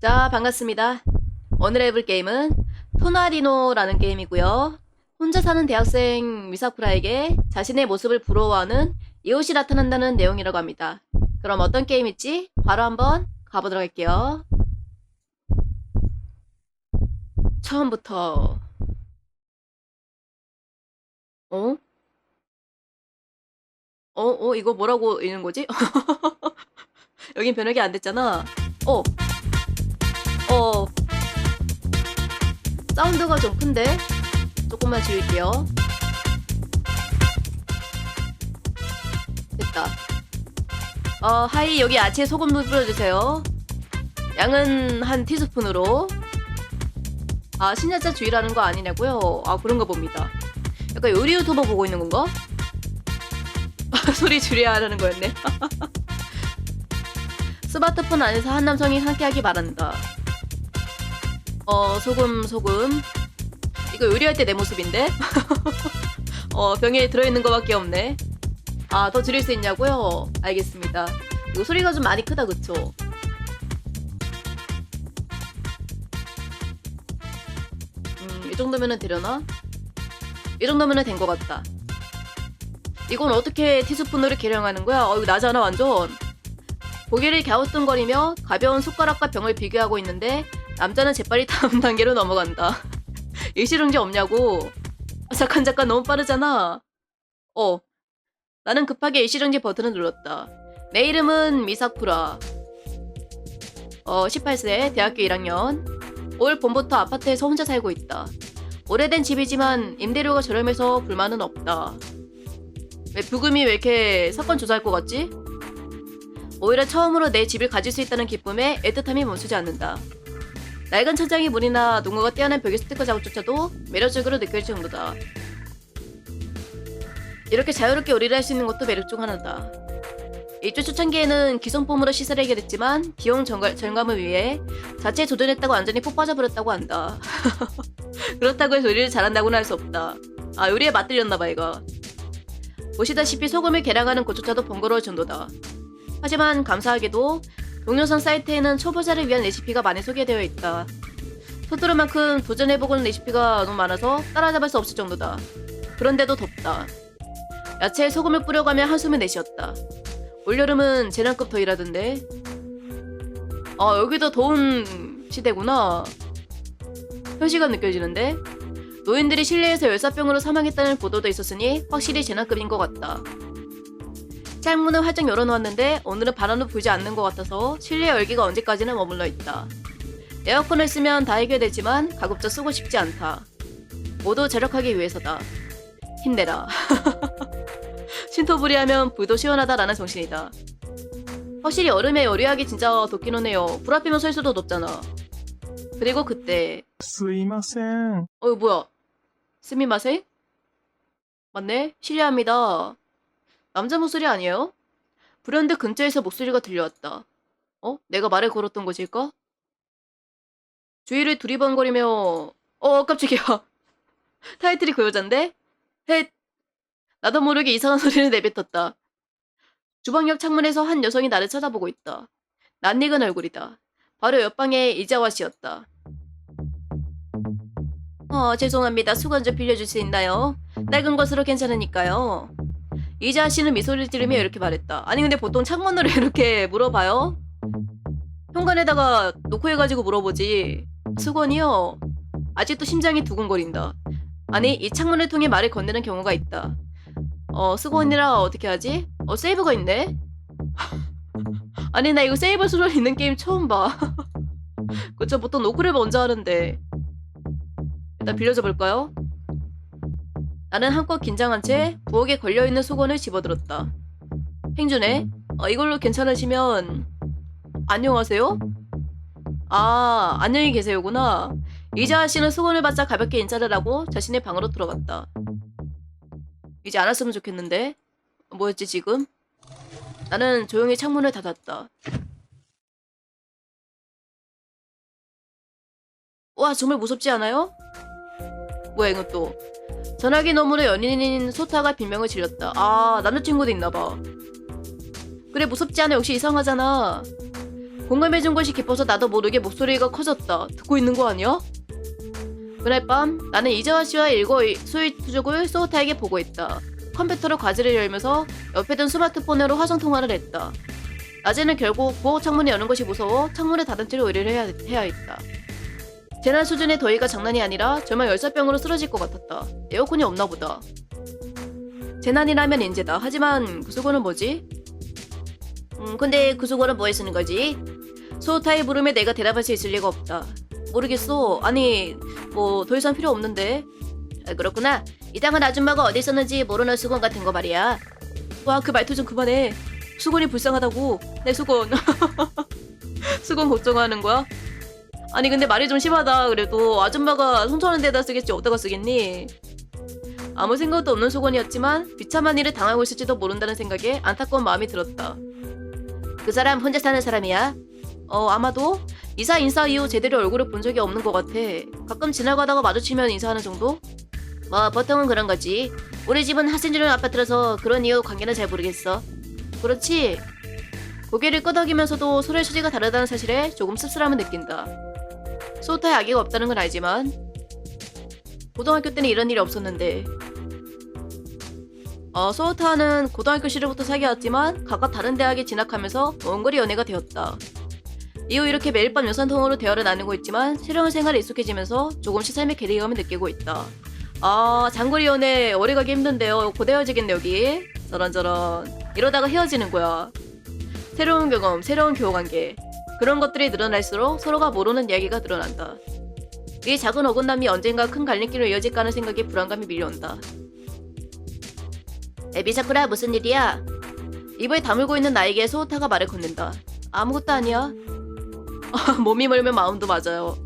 자, 반갑습니다. 오늘 해볼 게임은 토나리노라는 게임이고요. 혼자 사는 대학생 미사쿠라에게 자신의 모습을 부러워하는 이웃이 나타난다는 내용이라고 합니다. 그럼 어떤 게임일지 바로 한번 가보도록 할게요. 처음부터 어? 어, 어, 이거 뭐라고 읽는 거지? 여긴 변형이 안 됐잖아. 어, 어, 사운드가 좀 큰데? 조금만 줄일게요. 됐다. 어, 하이, 여기 아치에 소금 물 뿌려주세요. 양은 한 티스푼으로. 아, 신자자 주의라는 거 아니냐고요? 아, 그런가 봅니다. 약간 요리 유튜버 보고 있는 건가? 소리 줄여야 하는 거였네. 스마트폰 안에서 한 남성이 함께하기 바란다. 어, 소금, 소금. 이거 요리할 때 내 모습인데? 어, 병에 들어있는 거밖에 없네. 아, 더 줄일 수 있냐고요? 알겠습니다. 이거 소리가 좀 많이 크다, 그쵸? 음, 이 정도면은 되려나? 이 정도면은 된 것 같다. 이건 어떻게 티스푼으로 계량하는 거야? 어, 이거 나잖아, 완전. 고개를 갸우뚱거리며 가벼운 숟가락과 병을 비교하고 있는데 남자는 재빨리 다음 단계로 넘어간다. 일시정지 없냐고. 아, 잠깐 잠깐 너무 빠르잖아. 어. 나는 급하게 일시정지 버튼을 눌렀다. 내 이름은 미사쿠라. 어, 18세, 대학교 1학년. 올 봄부터 아파트에서 혼자 살고 있다. 오래된 집이지만 임대료가 저렴해서 불만은 없다. 왜 부금이 왜 이렇게 사건 조사할 것 같지? 오히려 처음으로 내 집을 가질 수 있다는 기쁨에 애틋함이 멈추지 않는다. 낡은 천장이 물이나 농어가 떼어낸 벽의 스티커 자국조차도 매력적으로 느껴질 정도다. 이렇게 자유롭게 요리를 할 수 있는 것도 매력 중 하나다. 일주 초창기에는 기성품으로 시설을 해결했지만 비용 절감- 절감을 위해 자체에 도전했다고 완전히 푹 빠져버렸다고 한다. 그렇다고 해서 요리를 잘한다고는 할 수 없다. 아 요리에 맛들렸나봐 이거. 보시다시피 소금을 계량하는 것조차도 번거로울 정도다. 하지만 감사하게도 동영상 사이트에는 초보자를 위한 레시피가 많이 소개되어 있다. 토토로만큼 도전해보고는 레시피가 너무 많아서 따라잡을 수 없을 정도다. 그런데도 덥다. 야채에 소금을 뿌려가며 한숨을 내쉬었다. 올여름은 재난급 더위라던데. 아 여기도 더운 시대구나. 현시가 느껴지는데. 노인들이 실내에서 열사병으로 사망했다는 보도도 있었으니 확실히 재난급인 것 같다. 창문을 활짝 열어놓았는데 오늘은 바람도 불지 않는 것 같아서 실내 열기가 언제까지나 머물러 있다. 에어컨을 쓰면 다 해결되지만 가급적 쓰고 싶지 않다. 모두 절약하기 위해서다. 힘내라. 신토부리하면 불도 시원하다라는 정신이다. 확실히 여름에 요리하기 진짜 덥기는 해요. 불 앞이면 설 수도 덥잖아. 그리고 그때 すいません。 어 뭐야 스미마세? 맞네 실례합니다 남자 목소리 아니에요? 불현듯 근처에서 목소리가 들려왔다 어? 내가 말을 걸었던 것일까? 주위를 두리번거리며 어 깜짝이야 타이틀이 그 여잔데? 헷 나도 모르게 이상한 소리를 내뱉었다 주방역 창문에서 한 여성이 나를 쳐다보고 있다 낯익은 얼굴이다 바로 옆방의 이자와 씨였다 어, 죄송합니다. 수건 좀 빌려줄 수 있나요? 낡은 것으로 괜찮으니까요. 이자 씨는 미소를 지르며 이렇게 말했다. 아니 근데 보통 창문으로 이렇게 물어봐요? 현관에다가 놓고 해가지고 물어보지. 수건이요? 아직도 심장이 두근거린다. 아니 이 창문을 통해 말을 건네는 경우가 있다. 어 수건이라 어떻게 하지? 어 세이브가 있네? 아니 나 이거 세이브 수로 있는 게임 처음 봐. 그쵸 보통 노크를 먼저 하는데 일단 빌려줘 볼까요? 나는 한껏 긴장한 채 부엌에 걸려있는 수건을 집어들었다. 행주네, 어, 이걸로 괜찮으시면 안녕하세요? 아, 안녕히 계세요구나. 이자 씨는 수건을 받자 가볍게 인사를 하고 자신의 방으로 들어갔다. 이제 알았으면 좋겠는데 뭐였지 지금? 나는 조용히 창문을 닫았다. 와 정말 무섭지 않아요? 뭐야 이건 또 전화기 너머로 연인인 소타가 빈명을 질렀다 아 남자친구도 있나봐 그래 무섭지 않아 역시 이상하잖아 공감해준 것이 기뻐서 나도 모르게 목소리가 커졌다. 듣고 있는 거 아니야? 그날 밤 나는 이재화 씨와 일거 수의 투족을 소우타에게 보고 있다. 컴퓨터로 과제를 열면서 옆에 둔 스마트폰으로 화상 통화를 했다. 낮에는 결국 부엌 창문을 여는 것이 무서워 창문을 닫은 채로 의뢰를 해야, 해야 했다. 재난 수준의 더위가 장난이 아니라 정말 열사병으로 쓰러질 것 같았다. 에어컨이 없나 보다. 재난이라면 인재다. 하지만 그 수고는 뭐지? 음, 근데 그 수고는 뭐에 쓰는 거지? 소타의 물음에 내가 대답할 수 있을 리가 없다. 모르겠어. 아니, 뭐 더 이상 필요 없는데. 아, 그렇구나. 이당한 아줌마가 어디 있었는지 모르는 수건 같은 거 말이야. 와, 그 말투 좀 그만해. 수건이 불쌍하다고. 내 수건. 수건 걱정하는 거야? 아니 근데 말이 좀 심하다. 그래도 아줌마가 손처는 데다 쓰겠지 어디다가 쓰겠니? 아무 생각도 없는 수건이었지만 비참한 일을 당하고 있을지도 모른다는 생각에 안타까운 마음이 들었다. 그 사람 혼자 사는 사람이야? 어 아마도 이사 인사 이후 제대로 얼굴을 본 적이 없는 것 같아. 가끔 지나가다가 마주치면 인사하는 정도? 뭐 보통은 그런 거지. 우리 집은 하센주는 아파트라서 그런 이유 관계는 잘 모르겠어. 그렇지. 고개를 끄덕이면서도 소리의 소리가 다르다는 사실에 조금 씁쓸함을 느낀다. 소타에 아기가 없다는 건 알지만 고등학교 때는 이런 일이 없었는데 어, 소타는 고등학교 시절부터 사귀었지만 각각 다른 대학에 진학하면서 원거리 연애가 되었다. 이후 이렇게 매일 밤 유선통으로 대화를 나누고 있지만 새로운 생활에 익숙해지면서 조금씩 삶의 괴리감을 느끼고 있다. 아 장거리 연애 오래 가기 힘든데요. 곧 헤어지겠네 여기. 저런저런 이러다가 헤어지는 거야. 새로운 경험, 새로운 교우관계 그런 것들이 늘어날수록 서로가 모르는 이야기가 늘어난다. 이 작은 어긋남이 언젠가 큰 갈림길로 이어질까 하는 생각에 불안감이 밀려온다. 에비사쿠라 무슨 일이야? 입을 다물고 있는 나에게 소우타가 말을 건넨다. 아무것도 아니야. 몸이 멀면 마음도 맞아요.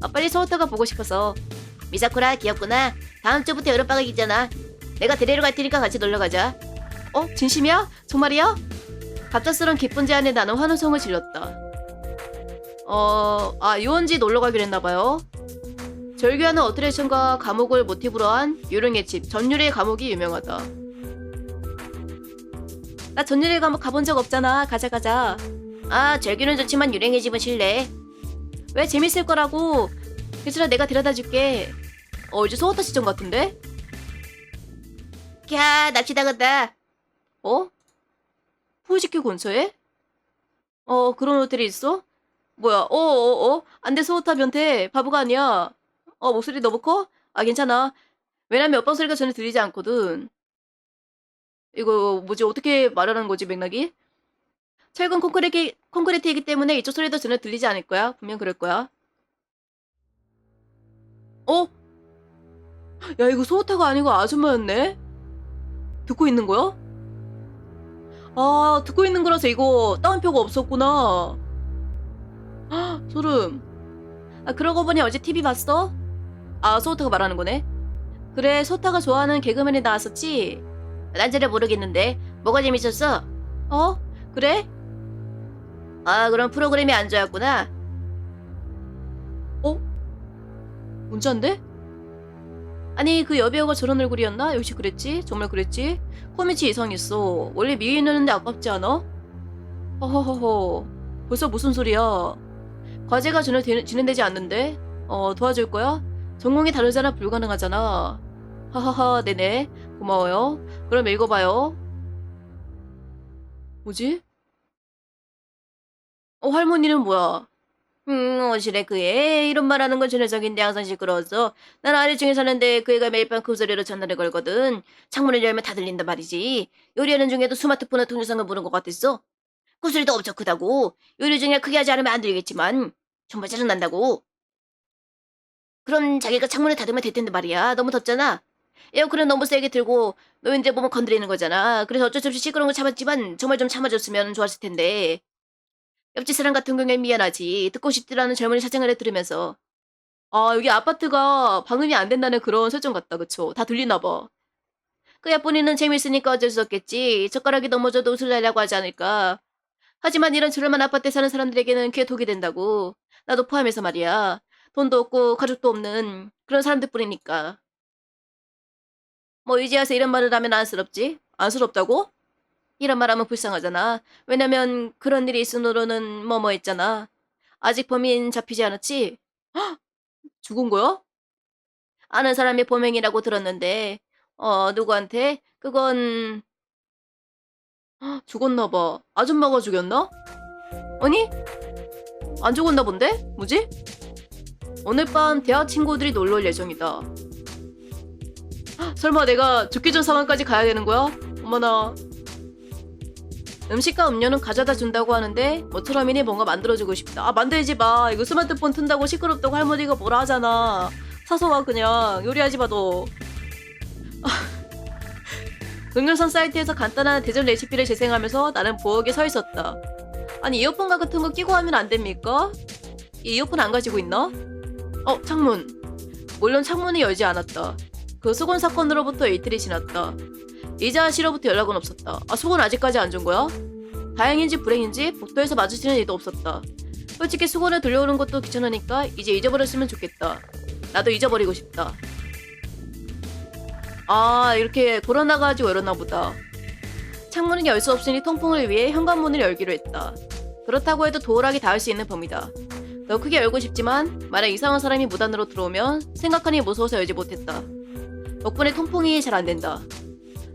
아, 빨리 소우타가 보고 싶어서. 미사쿠라 귀엽구나. 다음 주부터 여름방학이잖아. 내가 데리러 갈 테니까 같이 놀러 가자. 어? 진심이야? 정말이야? 갑작스런 기쁜 제안에 나는 환호성을 질렀다. 어, 아, 유원지 놀러 가기로 했나봐요. 절규하는 어트랙션과 감옥을 모티브로 한 유령의 집, 전율의 감옥이 유명하다. 나 전율의 감옥 가본 적 없잖아. 가자, 가자. 아, 절규는 좋지만 유령의 집은 실례. 왜 재밌을 거라고. 얘들아, 내가 데려다 줄게. 어, 이제 소호타 시점 같은데? 캬, 납치당했다. 어? 후지큐 근처에? 어, 그런 호텔이 있어? 뭐야, 어, 어, 어? 안 돼, 소호타 변태. 바보가 아니야. 어, 목소리 너무 커? 아, 괜찮아. 왜냐면 옆방 소리가 전혀 들리지 않거든. 이거 뭐지, 어떻게 말하는 거지, 맥락이? 철근 콘크리트, 콘크리트이기 때문에 이쪽 소리도 전혀 들리지 않을 거야. 분명 그럴 거야. 어? 야, 이거 소호타가 아니고 아줌마였네? 듣고 있는 거야? 아, 듣고 있는 거라서 이거 따옴표가 없었구나. 헉, 소름. 아, 그러고 보니 어제 TV 봤어? 아, 소타가 말하는 거네. 그래, 소타가 좋아하는 개그맨이 나왔었지? 난 잘 모르겠는데. 뭐가 재밌었어? 어? 그래? 아, 그럼 프로그램이 안 좋았구나. 어? 문자인데? 아니, 그 여배우가 저런 얼굴이었나? 역시 그랬지? 정말 그랬지? 코미치 이상했어. 원래 미인이었는데 아깝지 않아? 허허허허. 벌써 무슨 소리야? 과제가 되- 진행되지 않는데? 어, 도와줄 거야? 전공이 다르잖아, 불가능하잖아. 하하하, 네네. 고마워요. 그럼 읽어봐요. 뭐지? 어, 할머니는 뭐야? 음, 어시래 그 애 이런 말 하는 건 전혀적인데 항상 시끄러워서 난 아래층에 사는데 그 애가 매일 밤 그 소리로 전화를 걸거든 창문을 열면 다 들린단 말이지 요리하는 중에도 스마트폰에 동영상을 보는 것 같았어 그 소리도 엄청 크다고 요리 중에 크게 하지 않으면 안 들리겠지만 정말 짜증난다고 그럼 자기가 창문을 닫으면 될 텐데 말이야 너무 덥잖아 에어컨은 너무 세게 틀고 노인들 보면 건드리는 거잖아 그래서 어쩔 수 없이 시끄러운 거 참았지만 정말 좀 참아줬으면 좋았을 텐데 옆집 사람 같은 경우에 미안하지. 듣고 싶지라는 젊은이 사정을 들으면서. 아, 여기 아파트가 방음이 안 된다는 그런 설정 같다. 그쵸? 다 들리나 봐. 그 옆분이는 재밌으니까 어쩔 수 없겠지. 젓가락이 넘어져도 웃을 날라고 하지 않을까. 하지만 이런 저렴한 아파트에 사는 사람들에게는 그게 독이 된다고. 나도 포함해서 말이야. 돈도 없고 가족도 없는 그런 사람들 뿐이니까. 뭐 이제 와서 이런 말을 하면 안쓰럽지? 안쓰럽다고? 이런 말하면 불쌍하잖아. 왜냐면 그런 일이 있으로는 뭐뭐 했잖아. 아직 범인 잡히지 않았지? 헉! 죽은 거야? 아는 사람이 범행이라고 들었는데, 어, 누구한테? 그건, 헉, 죽었나 봐. 아줌마가 죽였나? 아니? 안 죽었나 본데? 뭐지? 오늘 밤 대학 친구들이 놀러 올 예정이다. 헉, 설마 내가 죽기 전 상황까지 가야 되는 거야? 어머나. 음식과 음료는 가져다 준다고 하는데 모처럼이니 뭔가 만들어주고 싶다. 아 만들지 마. 이거 스마트폰 튼다고 시끄럽다고 할머니가 뭐라 하잖아. 사서 와 그냥 요리하지 마 너. 동영상 사이트에서 간단한 대전 레시피를 재생하면서 나는 부엌에 서 있었다. 아니 이어폰 같은 거 끼고 하면 안 됩니까? 이 이어폰 안 가지고 있나? 어 창문. 물론 창문이 열지 않았다. 그 수건 사건으로부터 이틀이 지났다. 이자 씨로부터 연락은 없었다. 아, 속은 아직까지 안 준 거야? 다행인지 불행인지 복도에서 마주치는 일도 없었다. 솔직히 수건을 돌려오는 것도 귀찮으니까 이제 잊어버렸으면 좋겠다. 나도 잊어버리고 싶다. 아, 이렇게 돌아나가지고 이러나 보다. 창문은 열 수 없으니 통풍을 위해 현관문을 열기로 했다. 그렇다고 해도 도어락이 닿을 수 있는 범위다. 더 크게 열고 싶지만 만약 이상한 사람이 무단으로 들어오면 생각하니 무서워서 열지 못했다. 덕분에 통풍이 잘 안 된다.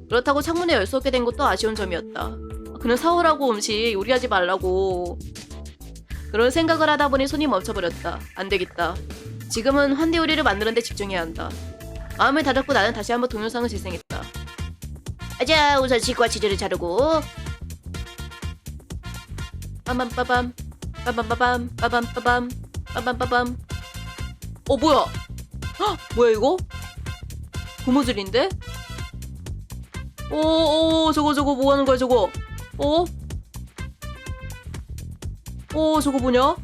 그렇다고 창문을 열 수 없게 된 것도 아쉬운 점이었다. 그는 사오라고 음식 요리하지 말라고. 그런 생각을 하다 보니 손이 멈춰버렸다. 안 되겠다. 지금은 환대 요리를 만드는데 집중해야 한다. 마음을 다잡고 나는 다시 한번 동영상을 재생했다. 아자, 우선 치과 치즈를 자르고. 빠밤빠밤, 빠밤빠밤, 빠밤빠밤, 빠밤빠밤. 어, 뭐야? 헉, 뭐야, 이거? 고무줄인데? 오, 오, 저거, 저거, 뭐 하는 거야, 저거? 어? 어, 저거 뭐냐?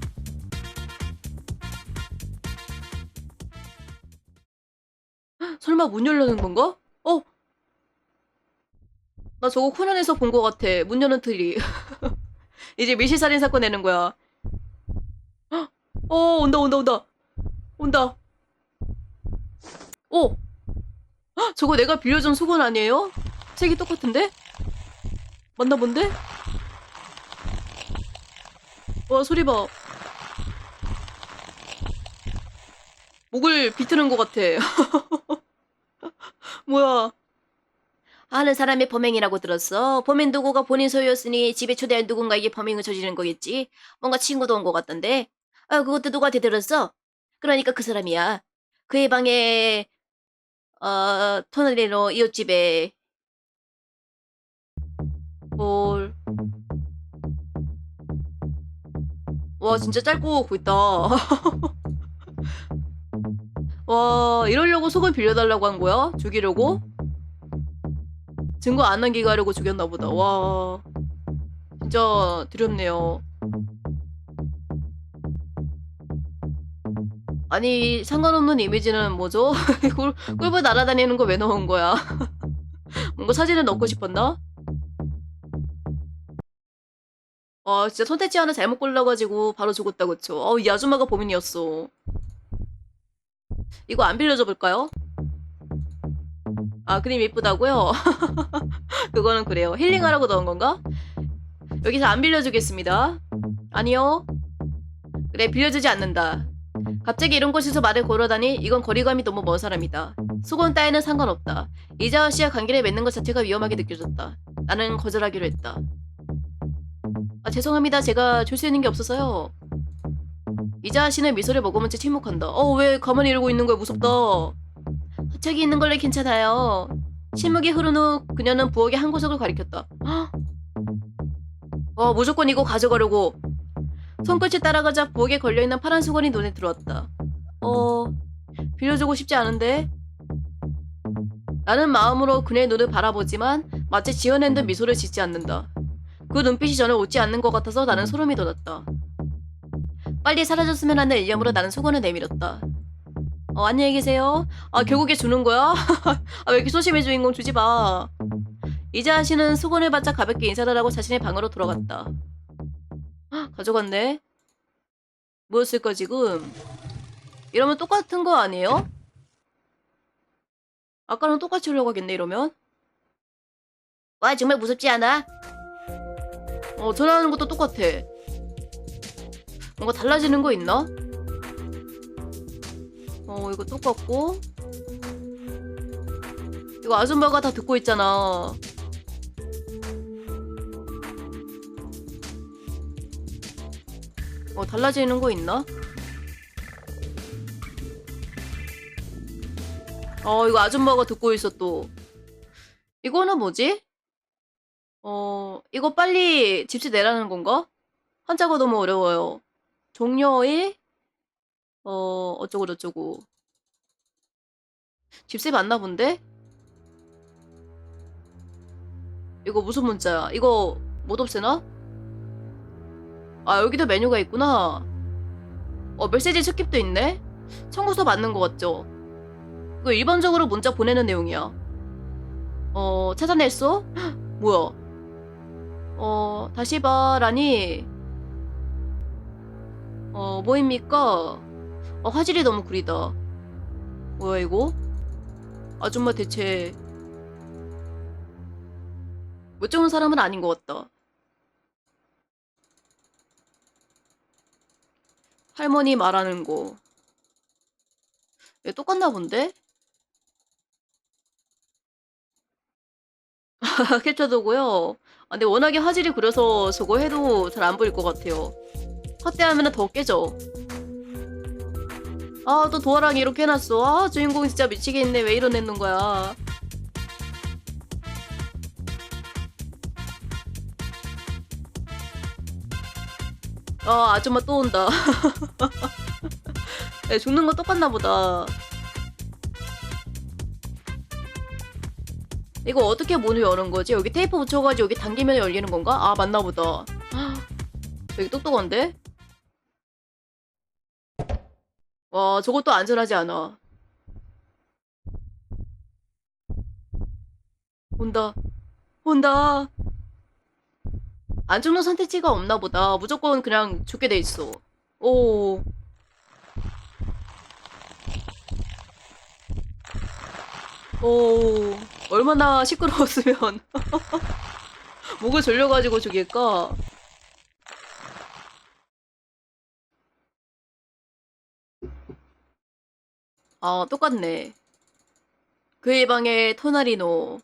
설마 문 열려는 건가? 어? 나 저거 코난에서 본 것 같아. 문 여는 틀이. 이제 밀실살인 사건 내는 거야. 헉, 어, 온다, 온다, 온다. 온다. 어? 헉, 저거 내가 빌려준 수건 아니에요? 색이 똑같은데? 맞나 본데? 와 소리 봐 목을 비트는 것 같아 뭐야 아는 사람이 범행이라고 들었어 범인 도구가 본인 소유였으니 집에 초대한 누군가에게 범행을 저지른 거겠지 뭔가 친구도 온 것 같던데 아 그것도 누구한테 들었어? 그러니까 그 사람이야 그의 방에 어 토널리노 이웃집에 헐. 와, 진짜 짧고 굵다. 와, 이러려고 속을 빌려달라고 한 거야? 죽이려고? 증거 안 남기게 하려고 죽였나 보다. 와. 진짜 두렵네요. 아니, 상관없는 이미지는 뭐죠? 꿀, 꿀벌 날아다니는 거 왜 넣은 거야? 뭔가 사진을 넣고 싶었나? 아 진짜 선택지 하나 잘못 골라가지고 바로 죽었다 그쵸? 어우 이 아줌마가 범인이었어. 이거 안 빌려줘 볼까요? 아 그림 예쁘다고요? 그거는 그래요. 힐링하라고 넣은 건가? 여기서 안 빌려주겠습니다. 아니요. 그래 빌려주지 않는다. 갑자기 이런 곳에서 말을 걸어다니 이건 거리감이 너무 먼 사람이다. 수건 따위는 상관없다. 이자와 씨와 관계를 맺는 것 자체가 위험하게 느껴졌다. 나는 거절하기로 했다. 아, 죄송합니다. 제가 줄 수 있는 게 없어서요. 이자 씨는 미소를 머금은 채 침묵한다. 어, 왜 가만히 이러고 있는 거야? 무섭다. 저기 있는 걸로 괜찮아요. 침묵이 흐른 후 그녀는 부엌의 한 구석을 가리켰다. 헉! 어, 무조건 이거 가져가려고. 손끝이 따라가자 부엌에 걸려있는 파란 수건이 눈에 들어왔다. 어, 빌려주고 싶지 않은데? 나는 마음으로 그녀의 눈을 바라보지만 마치 지어낸 듯 미소를 짓지 않는다. 그 눈빛이 저를 웃지 않는 것 같아서 나는 소름이 돋았다. 빨리 사라졌으면 하는 일념으로 나는 수건을 내밀었다. 어, 안녕히 계세요. 아, 결국에 주는 거야? 아, 왜 이렇게 소심해 주인공 주지 마. 이자 씨는 수건을 받자 가볍게 인사를 하고 자신의 방으로 돌아갔다. 헉, 가져갔네. 뭐였을까, 지금? 이러면 똑같은 거 아니에요? 아까랑 똑같이 올라가겠네, 이러면? 와 정말 무섭지 않아? 어 전화하는 것도 똑같아. 뭔가 달라지는 거 있나? 어 이거 똑같고 이거 아줌마가 다 듣고 있잖아. 어 달라지는 거 있나? 어 이거 아줌마가 듣고 있어 또. 이거는 뭐지? 어 이거 빨리 집시 내라는 건가? 한자가 너무 어려워요. 종료일 어 어쩌고 저쩌고 집세 맞나 본데? 이거 무슨 문자야? 이거 못 없애나? 아 여기도 메뉴가 있구나. 어 메시지 스킵도 있네. 청구서 받는 거 같죠? 이거 일반적으로 문자 보내는 내용이야. 어 찾아냈어? 헉, 뭐야? 어 다시 봐라니. 어 뭐입니까? 어 화질이 너무 구리다. 뭐야 이거? 아줌마 대체 못 좋은 사람은 아닌 것 같다. 할머니 말하는 거. 얘 똑같나 본데? 캡처도고요. 아, 근데 워낙에 화질이 구려서 저거 해도 잘 안 보일 것 같아요. 확대하면 더 깨져. 아, 또 도화랑이 이렇게 해놨어. 아, 주인공 진짜 미치겠네. 왜 이러내는 거야. 아, 아줌마 또 온다. 네, 죽는 거 똑같나 보다. 이거 어떻게 문을 여는 거지? 여기 테이프 붙여가지고 여기 당기면 열리는 건가? 아, 맞나 보다. 여기 똑똑한데? 와, 저것도 안전하지 않아. 온다. 온다. 안 죽는 선택지가 없나 보다. 무조건 그냥 죽게 돼 있어. 오. 오. 얼마나 시끄러웠으면 목을 졸려가지고 죽일까? 아, 똑같네. 그의 방에 토나리노.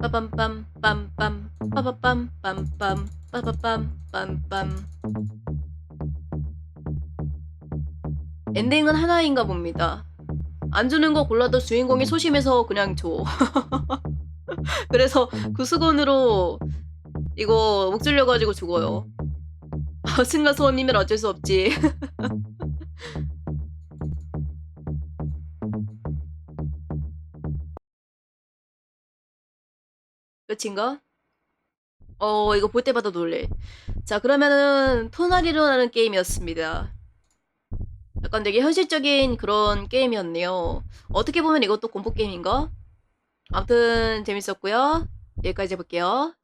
빠밤빰 빰빰 빠바빰 빰빰 빠바빰 빰빰 엔딩은 하나인가 봅니다. 안 주는 거 골라도 주인공이 소심해서 그냥 줘. 그래서 그 수건으로 이거 목 줄려가지고 죽어요. 아, 승가 소원이면 어쩔 수 없지. 끝인가? 어, 이거 볼 때마다 놀래. 자, 그러면은 토나리로라는 게임이었습니다. 약간 되게 현실적인 그런 게임이었네요. 어떻게 보면 이것도 공포 게임인가? 아무튼 재밌었고요. 여기까지 해볼게요.